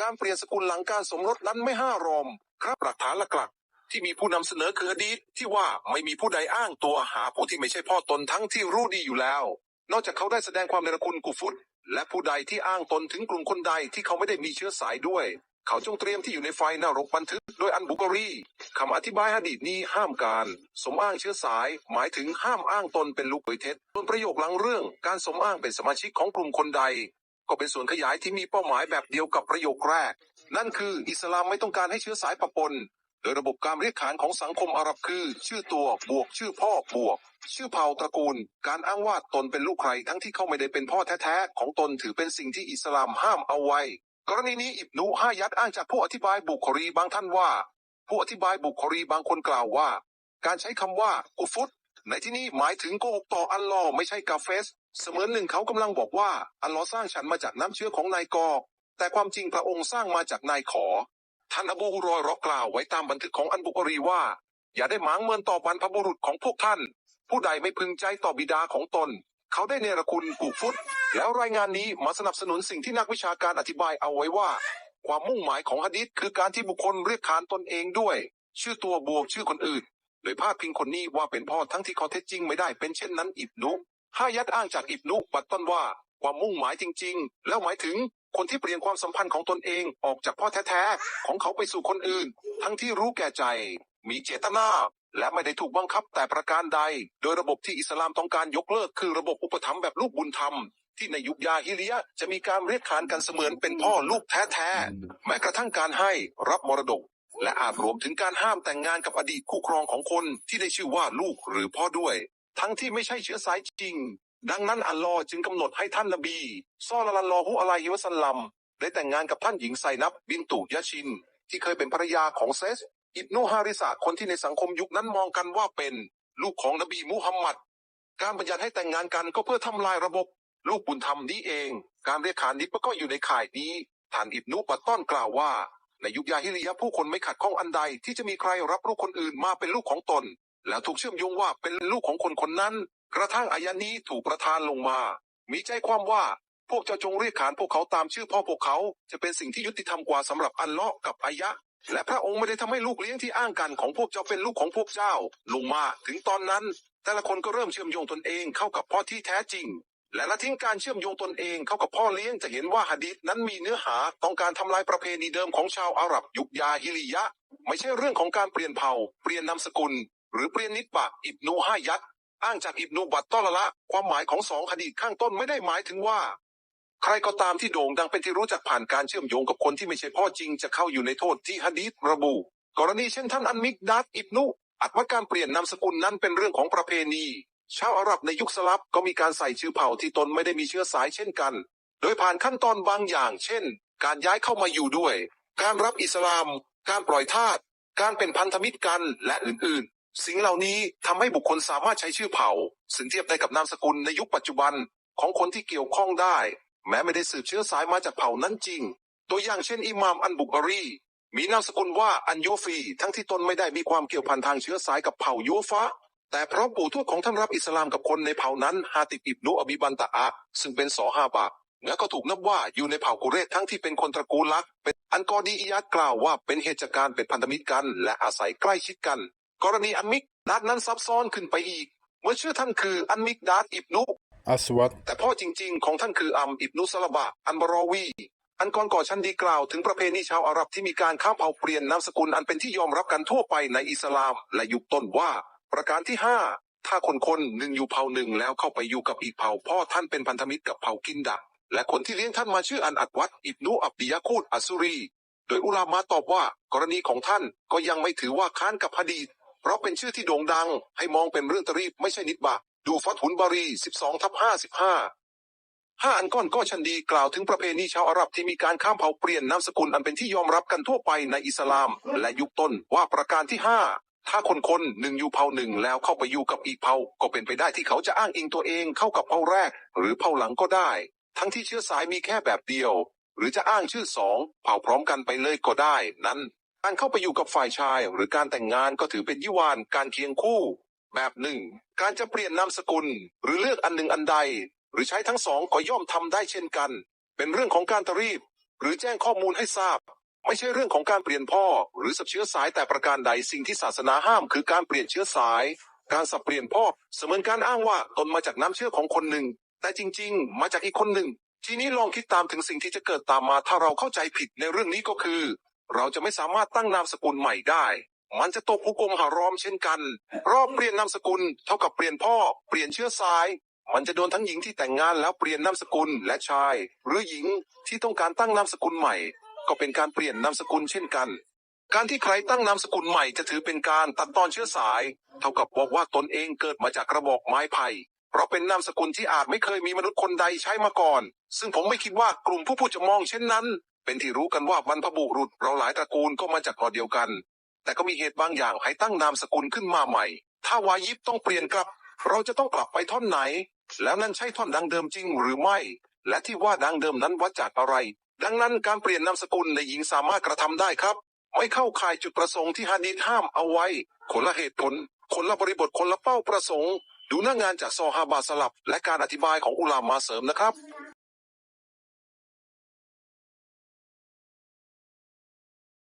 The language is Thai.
การเปลี่ยนสกุลหลังการสมรสนั้นไม่ห้ารอม ครับหลักฐานหลักๆที่มีผู้นำเสนอคืออดีตที่ว่าไม่มีผู้ใดอ้างตัวหาผู้ที่ไม่ใช่พ่อตนทั้งที่รู้ดีอยู่แล้ว นอกจากเขาได้แสดงความเนรคุณกุฟุต และผู้ใดที่อ้างตนถึงกลุ่มคนใดที่เขาไม่ได้มีเชื้อสายด้วย เขาจงเตรียมที่อยู่ในไฟนรกบันทึกโดยอันบุกรีคำอธิบายหะดีษนี้ห้ามการ สมอ้างเชื้อสาย หมายถึงห้ามอ้างตนเป็นลูกเผยเท็จส่วนประโยคหลังเรื่อง การสมอ้างเป็นสมาชิกของกลุ่มคนใด ก็เป็นส่วนขยายที่มีเป้าหมายแบบเดียวกับประโยคแรก นั่นคืออิสลามไม่ต้องการให้เชื้อสายปะปนโดยระบบการเรียกขานของสังคมอาหรับคือ ชื่อตัวบวกชื่อพ่อบวก ชื่อเผ่าตระกูล การอ้างว่าตนเป็นลูกใคร ทั้งที่เขาไม่ได้เป็นพ่อแท้ๆของตนถือเป็นสิ่งที่อิสลามห้ามเอาไว้ กรณีนี้อิบนุฮายัดอ้างจากผู้อธิบายบุครีบางท่านว่า ผู้อธิบายบุครีบางคนกล่าวว่า การใช้คำว่ากุฟุตในที่นี้หมายถึงโกหกต่ออัลลอฮ์ไม่ใช่กาเฟส เสมือนหนึ่งเขากำลังบอกว่า อัลลอฮ์สร้างฉันมาจากน้ำเชื้อของนายกอ แต่ความจริงพระองค์สร้างมาจากนายขอ ท่านอบูฮุรอยราะห์กล่าวไว้ตามบันทึกของอันบุกรีว่า อย่าได้หมางเมินต่อบรรพบุรุษของพวกท่าน ผู้ใดไม่พึงใจต่อบิดาของตน เขาได้เนรคุณกูฟุต แล้วรายงานนี้มาสนับสนุนสิ่งที่นักวิชาการอธิบายเอาไว้ว่า ความมุ่งหมายของหะดีษคือการที่บุคคลเรียกขานตนเองด้วย ชื่อตัวบวกชื่อคนอื่น โดยพาดพิงคนนี้ว่าเป็นพ่อทั้งที่ข้อเท็จจริงไม่ได้เป็นเช่นนั้นอิบนุ ฮายัดอ้างจากอิบนุปัตต้นว่า ความมุ่งหมายจริง ๆ แล้วหมายถึงคนที่เปลี่ยนความสัมพันธ์ของตนเองออกจากพ่อแท้ๆของเขาไปสู่คนอื่น ทั้งที่รู้แก่ใจ มีเจตนา และไม่ได้ถูกบังคับแต่ประการใด โดยระบบที่อิสลามต้องการยกเลิกคือระบบอุปถัมภ์แบบลูกบุญธรรมที่ในยุคยาฮิลิยะจะมีการเรียกขานกันเสมือนเป็นพ่อลูกแท้ๆ แม้กระทั่งการให้รับมรดก และอาจรวมถึงการห้ามแต่งงานกับอดีตคู่ครองของคนที่ได้ชื่อว่าลูกหรือพ่อด้วย ทั้งที่ไม่ใช่เชื้อสายจริง ดังนั้นอัลลอฮ์จึงกำหนดให้ท่านนบีซอลลัลลอฮุอะลัยฮิวะสัลลัมได้แต่งงานกับท่านหญิงไซนับบินตุยะชิน ที่เคยเป็นภรรยาของเซสอิบนุฮาริสะคนที่ในสังคมยุคนั้นมองกันว่าเป็น ลูกของนบีมุฮัมมัด การบัญญัติให้แต่งงานกันก็เพื่อทำลายระบบ ลูกบุญธรรมนี้เอง การเรียกขานนี้ก็อยู่ในข่ายนี้ท่านอิบนุปัตต้อนกล่าวว่า ในยุคยาฮิลิยะผู้คนไม่ขัดข้องอันใดที่จะมีใครรับลูกคนอื่นมาเป็นลูกของตน แล้วถูกเชื่อมโยงว่าเป็นลูกของคนคนนั้น กระทั่งอายะนี้ถูกประทานลงมา มีใจความว่าพวกเจ้าจงเรียกขานพวกเขาตามชื่อพ่อพวกเขา จะเป็นสิ่งที่ยุติธรรมกว่าสำหรับอัลเลาะห์กับอายะ และพระองค์ไม่ได้ทำให้ลูกเลี้ยงที่อ้างกันของพวกเจ้าเป็นลูกของพวกเจ้า ลงมาถึงตอนนั้น แต่ละคนก็เริ่มเชื่อมโยงตนเองเข้ากับพ่อที่แท้จริง และละทิ้งการเชื่อมโยงตนเองเข้ากับพ่อเลี้ยงจะเห็นว่าหะดีษนั้นมีเนื้อหาต้องการทำลายประเพณีเดิมของชาวอาหรับยุคยาฮิลิยะ ไม่ใช่เรื่องของการเปลี่ยนเผ่า เปลี่ยนนามสกุล หรือเปลี่ยนนิสบะอิบนูฮายัดอ้างจากอิบนูบัตตอละละ ความหมายของสองหะดีข้างต้นไม่ได้หมายถึงว่า ใครก็ตามที่โด่งดังเป็นที่รู้จักผ่านการเชื่อมโยงกับคนที่ไม่ใช่พ่อจริงจะเข้าอยู่ในโทษที่หะดีษระบุ กรณีเช่นท่านอันมิกดัดอิบนุอัดว่าการเปลี่ยนนามสกุลนั้นเป็นเรื่องของประเพณี ชาวอาหรับในยุคสลับก็มีการใส่ชื่อเผ่าที่ตนไม่ได้มีเชื้อสายเช่นกัน โดยผ่านขั้นตอนบางอย่าง เช่น การย้ายเข้ามาอยู่ด้วย การรับอิสลาม การปล่อยทาสการเป็นพันธมิตรกันและอื่นๆ สิ่งเหล่านี้ทำให้บุคคลสามารถใช้ชื่อเผ่า ซึ่งเทียบได้กับนามสกุลในยุคปัจจุบันของคนที่เกี่ยวข้องได้ แม้ไม่ได้สืบเชื้อสายมาจากเผ่านั้นจริง ตัวอย่างเช่น อิหม่ามอันบุกอรี มีนามสกุลว่าอันโยฟี ทั้งที่ตนไม่ได้มีความเกี่ยวพันทางเชื้อสายกับเผ่าโยฟะแต่เพราะปู่ทวดของท่านรับอิสลามกับคนในเผ่านั้นฮาติบอิบนุอบิบันตะอะซึ่งเป็นสอฮาบะและก็ถูกนับว่าอยู่ในเผ่ากุเรชทั้งที่เป็นคนตระกูลลักเป็นอันกอดีอิยัดกล่าวว่าเป็นเหตุจากการเป็นพันธมิตรกัน และอาศัยใกล้ชิดกัน กรณีอันมิกดัดนั้นซับซ้อนขึ้นไปอีก เมื่อชื่อท่านคืออันมิกดัดอิบนุอัสวัดแต่พ่อจริง ๆ ของท่านคืออัมอิบนุสลบะอันบารอวี อันก่อนก่อชันดีกล่าวถึงประเพณีชาวอาหรับที่มีการข้ามเผ่าเปลี่ยนนามสกุลอันเป็นที่ยอมรับกันทั่วไปในอิสลามและยุคต้นว่า ประการที่ห้าถ้าคนคนหนึ่งอยู่เผ่าหนึ่งแล้วเข้าไปอยู่กับอีกเผ่าพ่อท่านเป็นพันธมิตรกับเผ่ากินดะและคนที่เลี้ยงท่านมาชื่ออันอัดวัดอิบนุอับดิยะคูดอัสซุรี โดยอุลามะตอบว่ากรณีของท่านก็ยังไม่ถือว่าค้านกับฮะดีษเพ ราะเป็นชื่อที่โด่งดัง ให้มองเป็นเรื่องตรีบไม่ใช่นิดบะ ดูฟัตหุนบารี 12ทับ55ห้าอันก้อนก็ชันดีกล่าวถึงประเพณีชาวอาหรับที่มีการข้ามเผ่าเปลี่ยนนามสกุลอันเป็นที่ยอมรับกันทั่วไปในอิสลาม และยุคต้นว่าประการที่ห้าถ้าคนคนหนึ่งอยู่เผ่าหนึ่งแล้วเข้าไปอยู่กับอีกเผ่าก็เป็นไปได้ที่เขาจะอ้างอิงตัวเองเข้ากับเผ่าแรก หรือเผ่าหลังก็ได้ ทั้งที่เชื้อสายมีแค่แบบเดียว หรือจะอ้างชื่อสองเผ่าพร้อมกันไปเลยก็ได้นั้น การเข้าไปอยู่กับฝ่ายชาย หรือการแต่งงานก็ถือเป็นยิวานการเคียงคู่ แบบหนึ่ง การจะเปลี่ยนนามสกุล หรือเลือกอันหนึ่งอันใด หรือใช้ทั้งสองก็ย่อมทำได้เช่นกัน เป็นเรื่องของการตรีบ หรือแจ้งข้อมูลให้ทราบ ไม่ใช่เรื่องของการเปลี่ยนพ่อ หรือสับเชื้อสายแต่ประการใดสิ่งที่ศาสนาห้าม คือการเปลี่ยนเชื้อสาย การสับเปลี่ยนพ่อ เสมือนการอ้างว่าตนมาจากน้ำเชื้อของคนหนึ่ง แต่จริง ๆ มาจากอีกคนหนึ่งทีนี้ลองคิดตามถึงสิ่งที่จะเกิดตามมาถ้าเราเข้าใจผิดในเรื่องนี้ก็คือ เราจะไม่สามารถตั้งนามสกุลใหม่ได้ มันจะตกหุกกลมหารอมเช่นกันรอบเปลี่ยนนามสกุลเท่ากับเปลี่ยนพ่อ เปลี่ยนเชื้อสาย มันจะโดนทั้งหญิงที่แต่งงานแล้วเปลี่ยนนามสกุลและชาย หรือหญิงที่ต้องการตั้งนามสกุลใหม่ ก็เป็นการเปลี่ยนนามสกุลเช่นกัน การที่ใครตั้งนามสกุลใหม่จะถือเป็นการตัดตอนเชื้อสาย เท่ากับบอกว่าตนเองเกิดมาจากกระบอกไม้ไผ่เพราะเป็นนามสกุลที่อาจไม่เคยมีมนุษย์คนใดใช้มาก่อน ซึ่งผมไม่คิดว่ากลุ่มผู้พูดจะมองเช่นนั้น เป็นที่รู้กันว่าบรรพบุรุษเราหลายตระกูลก็มาจากกอเดียวกัน แต่ก็มีเหตุบางอย่างให้ตั้งนามสกุลขึ้นมาใหม่ ถ้าวายิบต้องเปลี่ยนกลับ เราจะต้องกลับไปท่อนไหน แล้วนั่นใช่ท่อนดังเดิมจริงหรือไม่ และที่ว่าดังเดิมนั้นวัดจากอะไร ดังนั้นการเปลี่ยนนามสกุลในหญิงสามารถกระทำได้ครับ ไม่เข้าข่ายจุดประสงค์ที่ฮะดีษห้ามเอาไว้ คนละเหตุผล คนละบริบทคนละเป้าประสงค์ ดูหน้างานจากซอฮาบาสลับ และการอธิบายของอุลามาเสริมนะครับ